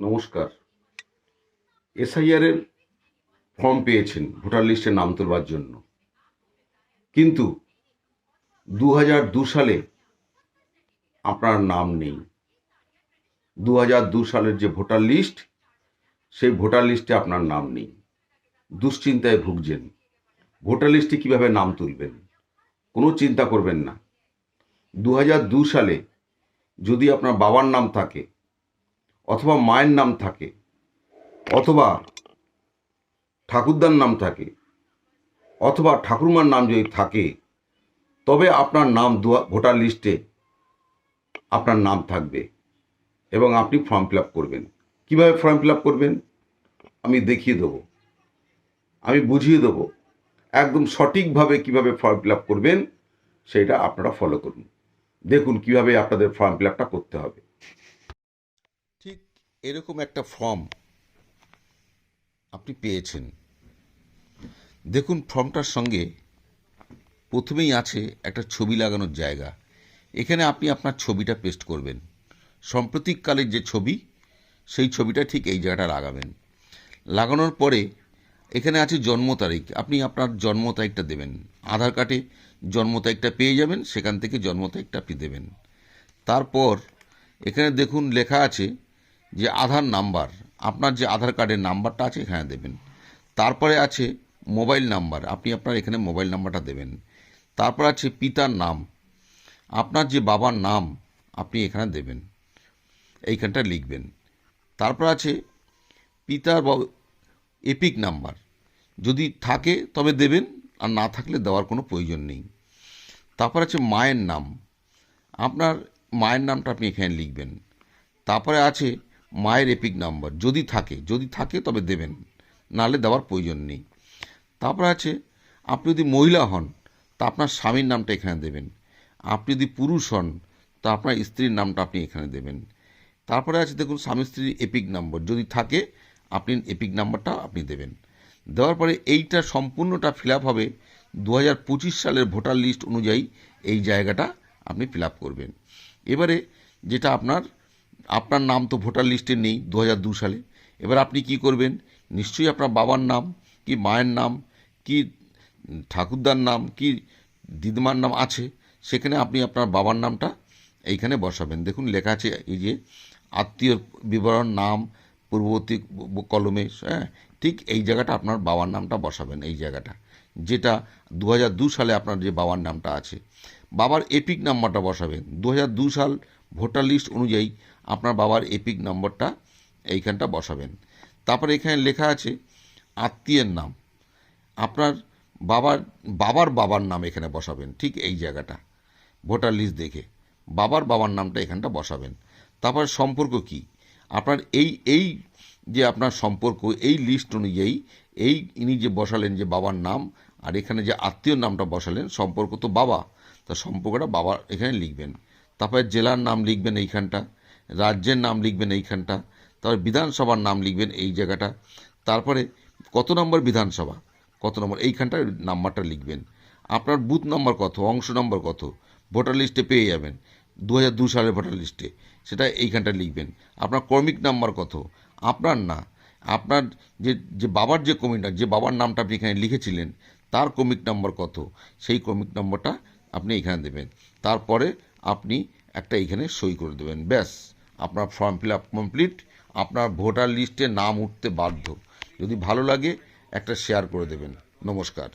নমস্কার। এসআইআর এর ফর্ম পেয়েছেন, ভোটার লিস্টে নাম তোলবার জন্য। কিন্তু দু হাজার দু সালে আপনার নাম নেই। দু হাজার দু সালের যে ভোটার লিস্ট, সেই ভোটার লিস্টে আপনার নাম নেই। দুশ্চিন্তায় ভুগছেন। ভোটার লিস্টে কীভাবে নাম তুলবেন? কোনো চিন্তা করবেন না। দু হাজার দু সালে যদি আপনার বাবার নাম থাকে অথবা মায়ের নাম থাকে, অথবা ঠাকুরদার নাম থাকে, অথবা ঠাকুরমার নাম যদি থাকে, তবে আপনার নাম ভোটার লিস্টে আপনার নাম থাকবে এবং আপনি ফর্ম ফিল করবেন। কীভাবে ফর্ম ফিল করবেন? আমি দেখিয়ে দেবো। আমি বুঝিয়ে দেবো একদম সঠিকভাবে কীভাবে ফর্ম ফিল করবেন, সেটা আপনারা ফলো করুন। দেখুন কীভাবে আপনাদের ফর্ম ফিল করতে হবে। এরকম একটা ফর্ম আপনি পেয়েছেন। দেখুন, ফর্মটার সঙ্গে প্রথমেই আছে একটা ছবি লাগানোর জায়গা। এখানে আপনি আপনার ছবিটা পেস্ট করবেন। সাম্প্রতিককালের যে ছবি, সেই ছবিটা ঠিক এই জায়গাটা লাগাবেন। লাগানোর পরে এখানে আছে জন্ম তারিখ। আপনি আপনার জন্ম তারিখটা দেবেন। আধার কার্ডে জন্ম তারিখটা পেয়ে যাবেন, সেখান থেকে জন্ম তারিখটা আপনি দেবেন। তারপর এখানে দেখুন লেখা আছে যে আধার নাম্বার, আপনার যে আধার কার্ডের নাম্বারটা আছে এখানে দেবেন। তারপরে আছে মোবাইল নাম্বার, আপনি আপনার এখানে মোবাইল নাম্বারটা দেবেন। তারপর আছে পিতার নাম, আপনার যে বাবার নাম আপনি এখানে দেবেন, এইখানটা লিখবেন। তারপর আছে পিতার বা- এপিক নাম্বার, যদি থাকে তবে দেবেন, আর না থাকলে দেওয়ার কোনো প্রয়োজন নেই। তারপর আছে মায়ের নাম, আপনার মায়ের নামটা আপনি এখানে লিখবেন। তারপরে আছে মায়ের এপিক নাম্বার, যদি থাকে যদি থাকে তবে দেবেন, নাহলে দেওয়ার প্রয়োজন নেই। তারপর আছে, আপনি যদি মহিলা হন, তা আপনার স্বামীর নামটা এখানে দেবেন। আপনি যদি পুরুষ হন, তা আপনার স্ত্রীর নামটা আপনি এখানে দেবেন। তারপরে আছে, দেখুন, স্বামী স্ত্রীর এপিক নম্বর, যদি থাকে, আপনি এপিক নাম্বারটা আপনি দেবেন। দেওয়ার পরে এইটা সম্পূর্ণটা ফিল আপ হবে দু হাজার পঁচিশ সালের ভোটার লিস্ট অনুযায়ী এই জায়গাটা আপনি ফিল করবেন। এবারে যেটা আপনার আপনার নাম তো ভোটার লিস্টে নেই, দু সালে। এবার আপনি কি করবেন? নিশ্চয়ই আপনার বাবার নাম, কি মায়ের নাম, কি ঠাকুরদার নাম, কি দিদিমার নাম আছে, সেখানে আপনি আপনার বাবার নামটা এইখানে বসাবেন। দেখুন, লেখা আছে এই যে আত্মীয় বিবরণ, নাম, পূর্ববর্তী কলমে হ্যাঁ ঠিক এই জায়গাটা আপনার বাবার নামটা বসাবেন, এই জায়গাটা। যেটা দু সালে আপনার যে বাবার নামটা আছে। বাবার এপিক নাম্বারটা বসাবেন। দু সাল ভোটার লিস্ট অনুযায়ী আপনার বাবার এপিক নম্বরটা এইখানটা বসাবেন। তারপরে এখানে লেখা আছে আত্মীয়ের নাম। আপনার বাবার বাবার বাবার নাম এখানে বসাবেন, ঠিক এই জায়গাটা, ভোটার লিস্ট দেখে। বাবার বাবার নামটা এখানটা বসাবেন। তারপর সম্পর্ক কি? আপনার এই এই যে আপনার সম্পর্ক, এই লিস্ট অনুযায়ী এই ইনি যে বসালেন যে বাবার নাম আর এখানে যে আত্মীয় নামটা বসালেন, সম্পর্ক তো বাবা, তা সম্পর্কটা বাবার এখানে লিখবেন। তারপরে জেলার নাম লিখবেন এইখানটা, রাজ্যের নাম লিখবেন এইখানটা, তারপর বিধানসভার নাম লিখবেন এই জায়গাটা, তারপরে কত নম্বর বিধানসভা, কত নম্বর, এইখানটা নাম্বারটা লিখবেন। আপনার বুথ নম্বর কত, অংশ নম্বর কত, ভোটার লিস্টে পেয়ে যাবেন দু হাজার দু সালের ভোটার লিস্টে, সেটা এইখানটা লিখবেন। আপনার কর্মিক নাম্বার কত, আপনার না, আপনার যে যে বাবার যে কমিক যে বাবার নামটা আপনি এখানে লিখেছিলেন, তার কমিক নাম্বার কত, সেই কমিক নম্বরটা আপনি এখানে দেবেন। তারপরে আপনি একটা এখানে সই করে দেবেন। ব্যাস, আপনার ফর্ম ফিল আপ কমপ্লিট আপনার ভোটার লিস্টে নাম উঠতে বাধ্য। যদি ভালো লাগে, একটা শেয়ার করে দেবেন। নমস্কার।